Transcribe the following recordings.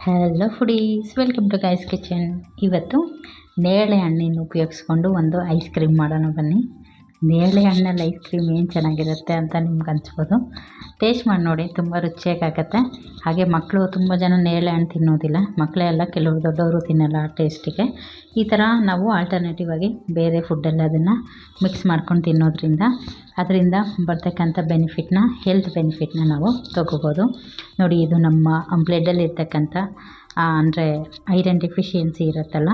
Hello foodies welcome to guys kitchen ಇವತ್ತು ನೇರಳೆ ಹಣ್ಣಿನ ಉಪಯೋಗಿಸ್ಕೊಂಡು ಒಂದು ಐಸ್ ಕ್ರೀಮ್ ಮಾಡೋಣ ಬನ್ನಿ. ನೇರಳೆ ಹಣ್ಣಲ್ಲಿ ಐಸ್ ಕ್ರೀಮ್ ಏನು ಚೆನ್ನಾಗಿರುತ್ತೆ ಅಂತ ನಿಮ್ಗೆ ಅನ್ಸ್ಬೋದು. ಟೇಸ್ಟ್ ಮಾಡಿ ನೋಡಿ, ತುಂಬ ರುಚಿಯಾಗತ್ತೆ ಹಾಗೆ ಮಕ್ಕಳು ತುಂಬ ಜನ ನೇರಳೆ ಹಣ್ಣು ತಿನ್ನೋದಿಲ್ಲ. ಮಕ್ಕಳೆಲ್ಲ ಕೆಲವರು ದೊಡ್ಡವರು ತಿನ್ನಲ್ಲ ಆ ಟೇಸ್ಟಿಗೆ ಈ ಥರ ನಾವು ಆಲ್ಟರ್ನೇಟಿವ್ ಆಗಿ ಬೇರೆ ಫುಡ್ಡಲ್ಲಿ ಅದನ್ನು ಮಿಕ್ಸ್ ಮಾಡ್ಕೊಂಡು ತಿನ್ನೋದ್ರಿಂದ, ಅದರಿಂದ ಬರ್ತಕ್ಕಂಥ ಬೆನಿಫಿಟ್ನ ಹೆಲ್ತ್ ಬೆನಿಫಿಟ್ನ ನಾವು ತೊಗೋಬೋದು. ನೋಡಿ, ಇದು ನಮ್ಮ ಬ್ಲಡ್ಡಲ್ಲಿ ಇರ್ತಕ್ಕಂಥ ಅಂದರೆ ಐರನ್ ಡೆಫಿಷಿಯನ್ಸಿ ಇರುತ್ತಲ್ಲ,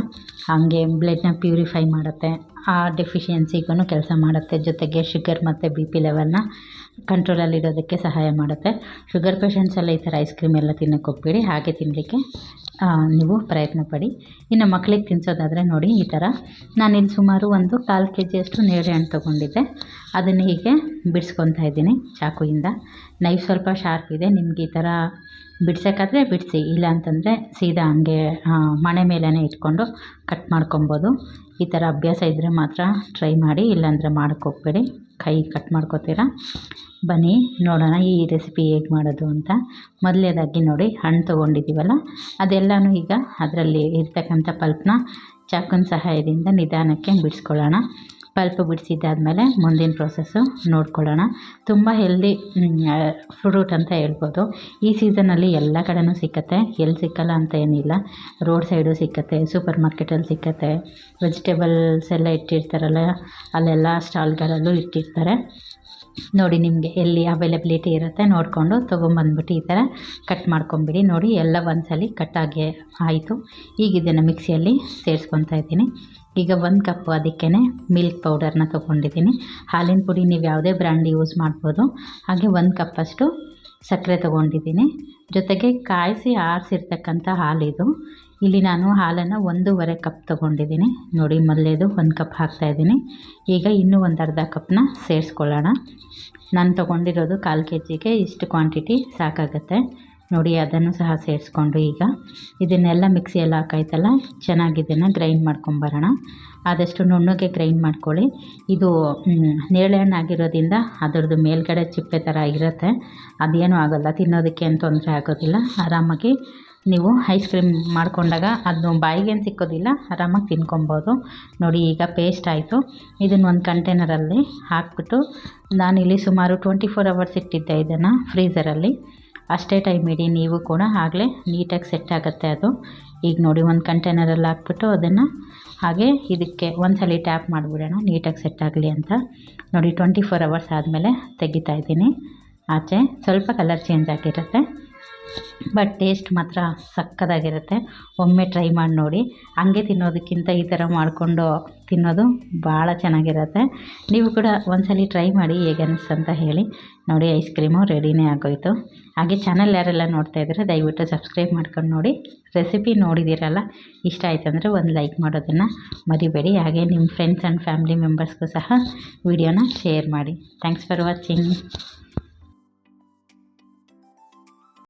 ಹಾಗೆ ಬ್ಲಡ್ನ ಪ್ಯೂರಿಫೈ ಮಾಡುತ್ತೆ. ಆ ಡೆಫಿಷಿಯನ್ಸಿಗೂ ಕೆಲಸ ಮಾಡುತ್ತೆ. ಜೊತೆಗೆ ಶುಗರ್ ಮತ್ತು ಬಿ ಪಿ ಲೆವೆಲ್ನ ಕಂಟ್ರೋಲಲ್ಲಿ ಇಡೋದಕ್ಕೆ ಸಹಾಯ ಮಾಡುತ್ತೆ. ಶುಗರ್ ಪೇಷಂಟ್ಸ್ ಎಲ್ಲ ಈ ಥರ ಐಸ್ ಕ್ರೀಮ್ ಎಲ್ಲ ತಿನ್ನೋಕ್ಕೆ ಹೋಗ್ಬೇಡಿ. ಹಾಗೆ ತಿನ್ನಲಿಕ್ಕೆ ನೀವು ಪ್ರಯತ್ನ ಪಡಿ. ಇನ್ನು ಮಕ್ಕಳಿಗೆ ತಿನ್ನಿಸೋದಾದರೆ ನೋಡಿ, ಈ ಥರ ಇಲ್ಲಿ ಸುಮಾರು ಒಂದು ಕಾಲು ಕೆ ಜಿಯಷ್ಟು ನೇರಳೆ ಹಣ್ಣು ತೊಗೊಂಡಿದ್ದೆ. ಅದನ್ನು ಹೀಗೆ ಬಿಡಿಸ್ಕೊತಾ ಇದ್ದೀನಿ ಚಾಕುಯಿಂದ. ನೈಫ್ ಸ್ವಲ್ಪ ಶಾರ್ಪ್ ಇದೆ, ನಿಮ್ಗೆ ಈ ಥರ ಬಿಡ್ಸೋಕ್ಕಾದ್ರೆ ಬಿಡಿಸಿ ಇಲ್ಲ ಅಂತಂದರೆ ಸೀದಾ ಹಂಗೆ ಮಣೆ ಮೇಲೇ ಇಟ್ಕೊಂಡು ಕಟ್ ಮಾಡ್ಕೊಬೋದು. ಈ ಥರ ಅಭ್ಯಾಸ ಇದ್ದರೆ ಮಾತ್ರ ಟ್ರೈ ಮಾಡಿ, ಇಲ್ಲಾಂದರೆ ಮಾಡ್ಕೋಬೇಡಿ ಹೋಗ್ಬೇಡಿ. ಕೈ ಕಟ್ ಮಾಡ್ಕೋತೀರಾ? ಬನ್ನಿ, ನೋಡೋಣ ಈ ರೆಸಿಪಿ ಹೇಗೆ ಮಾಡೋದು ಅಂತ. ಮೊದಲೇದಾಗಿ ನೋಡಿ, ಹಣ್ಣು ತೊಗೊಂಡಿದ್ದೀವಲ್ಲ ಅದೆಲ್ಲನೂ ಈಗ ಅದರಲ್ಲಿ ಇರ್ತಕ್ಕಂಥ ಪಲ್ಪ್ನ ಚಾಕುನ ಸಹಾಯದಿಂದ ನಿಧಾನಕ್ಕೆ ಬಿಡಿಸ್ಕೊಳ್ಳೋಣ. ಪಲ್ಪ್ ಬಿಡಿಸಿದ್ದಾದಮೇಲೆ ಮುಂದಿನ ಪ್ರೋಸೆಸ್ಸು ನೋಡ್ಕೊಳ್ಳೋಣ. ತುಂಬ ಹೆಲ್ದಿ ಫ್ರೂಟ್ ಅಂತ ಹೇಳ್ಬೋದು. ಈ ಸೀಸನಲ್ಲಿ ಎಲ್ಲ ಕಡೆನೂ ಸಿಕ್ಕತ್ತೆ. ಎಲ್ಲಿ ಸಿಕ್ಕಲ್ಲ ಅಂತ ಏನಿಲ್ಲ. ರೋಡ್ ಸೈಡು ಸಿಕ್ಕತ್ತೆ ಸೂಪರ್ ಮಾರ್ಕೆಟಲ್ಲಿ ಸಿಕ್ಕತ್ತೆ. ವೆಜಿಟೇಬಲ್ಸ್ ಎಲ್ಲ ಇಟ್ಟಿರ್ತಾರಲ್ಲ, ಅಲ್ಲೆಲ್ಲ ಸ್ಟಾಲ್ಗಳಲ್ಲೂ ಇಟ್ಟಿರ್ತಾರೆ. ನೋಡಿ ನಿಮಗೆ ಎಲ್ಲಿ ಅವೈಲಬಿಲಿಟಿ ಇರುತ್ತೆ ನೋಡಿಕೊಂಡು ತೊಗೊಂಬಂದ್ಬಿಟ್ಟು ಈ ಥರ ಕಟ್ ಮಾಡ್ಕೊಂಬಿಡಿ. ನೋಡಿ ಎಲ್ಲ ಒಂದ್ಸಲ ಕಟ್ಟಾಗಿ ಆಯಿತು. ಈಗ ಇದನ್ನು ಮಿಕ್ಸಿಯಲ್ಲಿ ಸೇರಿಸ್ಕೊತಾ ಇದ್ದೀನಿ. ಈಗ ಒಂದು ಕಪ್ಪು ಅದಕ್ಕೇ ಮಿಲ್ಕ್ ಪೌಡರ್ನ ತೊಗೊಂಡಿದ್ದೀನಿ. ಹಾಲಿನ ಪುಡಿ ನೀವು ಯಾವುದೇ ಬ್ರ್ಯಾಂಡ್ ಯೂಸ್ ಮಾಡ್ಬೋದು. ಹಾಗೆ ಒಂದು ಕಪ್ಪಷ್ಟು ಸಕ್ಕರೆ ತೊಗೊಂಡಿದ್ದೀನಿ. ಜೊತೆಗೆ ಕಾಯಿಸಿ ಆರಿಸಿರ್ತಕ್ಕಂಥ ಹಾಲಿದು. ಇಲ್ಲಿ ನಾನು ಹಾಲನ್ನು ಒಂದೂವರೆ ಕಪ್ ತೊಗೊಂಡಿದ್ದೀನಿ. ನೋಡಿ ಮೊದಲೇದು ಒಂದು ಕಪ್ ಹಾಕ್ತಾಯಿದ್ದೀನಿ ಈಗ ಇನ್ನೂ ಒಂದು ಅರ್ಧ ಕಪ್ನ ಸೇರಿಸ್ಕೊಳ್ಳೋಣ. ನಾನು ತೊಗೊಂಡಿರೋದು ಕಾಲು ಕೆ ಜಿಗೆ ಇಷ್ಟು ಕ್ವಾಂಟಿಟಿ ಸಾಕಾಗುತ್ತೆ. ನೋಡಿ, ಅದನ್ನು ಸಹ ಸೇರಿಸ್ಕೊಂಡು ಈಗ. ಇದನ್ನೆಲ್ಲ ಮಿಕ್ಸಿಯಲ್ಲಿ ಹಾಕೈತಲ್ಲ ಚೆನ್ನಾಗಿ ಇದನ್ನು ಗ್ರೈಂಡ್ ಮಾಡ್ಕೊಂಬರೋಣ ಆದಷ್ಟು ನುಣ್ಣಗೆ ಗ್ರೈಂಡ್ ಮಾಡ್ಕೊಳ್ಳಿ. ಇದು ನೇರಳೆ ಹಣ್ಣು ಆಗಿರೋದ್ರಿಂದ ಅದರದ್ದು ಮೇಲ್ಗಡೆ ಚಿಪ್ಪೆ ಥರ ಇರುತ್ತೆ. ಅದೇನೂ ಆಗೋಲ್ಲ, ತಿನ್ನೋದಕ್ಕೆ ಏನು ತೊಂದರೆ ಆಗೋದಿಲ್ಲ. ಆರಾಮಾಗಿ ನೀವು ಐಸ್ ಕ್ರೀಮ್ ಮಾಡಿಕೊಂಡಾಗ ಅದು ಬಾಯಿಗೇನು ಸಿಕ್ಕೋದಿಲ್ಲ, ಆರಾಮಾಗಿ ತಿನ್ಕೊಬೋದು. ನೋಡಿ, ಈಗ ಪೇಸ್ಟ್ ಆಯಿತು. ಇದನ್ನು ಒಂದು ಕಂಟೈನರಲ್ಲಿ ಹಾಕ್ಬಿಟ್ಟು ನಾನಿಲ್ಲಿ ಸುಮಾರು ಟ್ವೆಂಟಿ ಫೋರ್ ಅವರ್ಸ್ ಇಟ್ಟಿದ್ದೆ ಇದನ್ನು ಫ್ರೀಝರಲ್ಲಿ ಅಷ್ಟೇ ಟೈಮ್ ಇಡಿ, ನೀವು ಕೂಡ ಆಗಲೇ ನೀಟಾಗಿ ಸೆಟ್ ಆಗುತ್ತೆ ಅದು. ಈಗ ನೋಡಿ ಒಂದು ಕಂಟೈನರಲ್ಲಿ ಹಾಕ್ಬಿಟ್ಟು ಅದನ್ನು ಹಾಗೆ ಇದಕ್ಕೆ ಒಂದು ಸಲ ಟ್ಯಾಪ್ ಮಾಡಿಬಿಡೋಣ ನೀಟಾಗಿ ಸೆಟ್ ಆಗಲಿ ಅಂತ. ನೋಡಿ ಟ್ವೆಂಟಿ ಫೋರ್ ಅವರ್ಸ್ ಆದಮೇಲೆ ತೆಗಿತಾ ಇದ್ದೀನಿ. ಆಚೆ ಸ್ವಲ್ಪ ಕಲರ್ ಚೇಂಜ್ ಆಗಿರುತ್ತೆ. ಬಟ್ ಟೇಸ್ಟ್ ಮಾತ್ರ ಸಕ್ಕತ್ತಾಗಿರುತ್ತೆ ಒಮ್ಮೆ ಟ್ರೈ ಮಾಡಿ ನೋಡಿ. ಹಂಗೆ ತಿನ್ನೋದಕ್ಕಿಂತ ಈ ಥರ ಮಾಡಿಕೊಂಡು ತಿನ್ನೋದು ಭಾಳ ಚೆನ್ನಾಗಿರುತ್ತೆ. ನೀವು ಕೂಡ ಒಂದ್ಸಲ ಟ್ರೈ ಮಾಡಿ ಹೇಗೆ ಅಂತ ಹೇಳಿ. ನೋಡಿ ಐಸ್ ಕ್ರೀಮು ರೆಡಿನೇ ಆಗೋಯಿತು. ಹಾಗೆ ಚಾನಲ್ ಯಾರೆಲ್ಲ ನೋಡ್ತಾ ಇದ್ದರೆ, ದಯವಿಟ್ಟು ಸಬ್ಸ್ಕ್ರೈಬ್ ಮಾಡ್ಕೊಂಡು ನೋಡಿ. ರೆಸಿಪಿ ನೋಡಿದ್ದೀರಲ್ಲ, ಇಷ್ಟ ಆಯ್ತು ಅಂದರೆ ಒಂದು ಲೈಕ್ ಮಾಡೋದನ್ನು ಮರಿಬೇಡಿ. ಹಾಗೆ ನಿಮ್ಮ ಫ್ರೆಂಡ್ಸ್ ಆ್ಯಂಡ್ ಫ್ಯಾಮಿಲಿ ಮೆಂಬರ್ಸ್ಗೂ ಸಹ ವಿಡಿಯೋನ ಶೇರ್ ಮಾಡಿ. Thanks for watching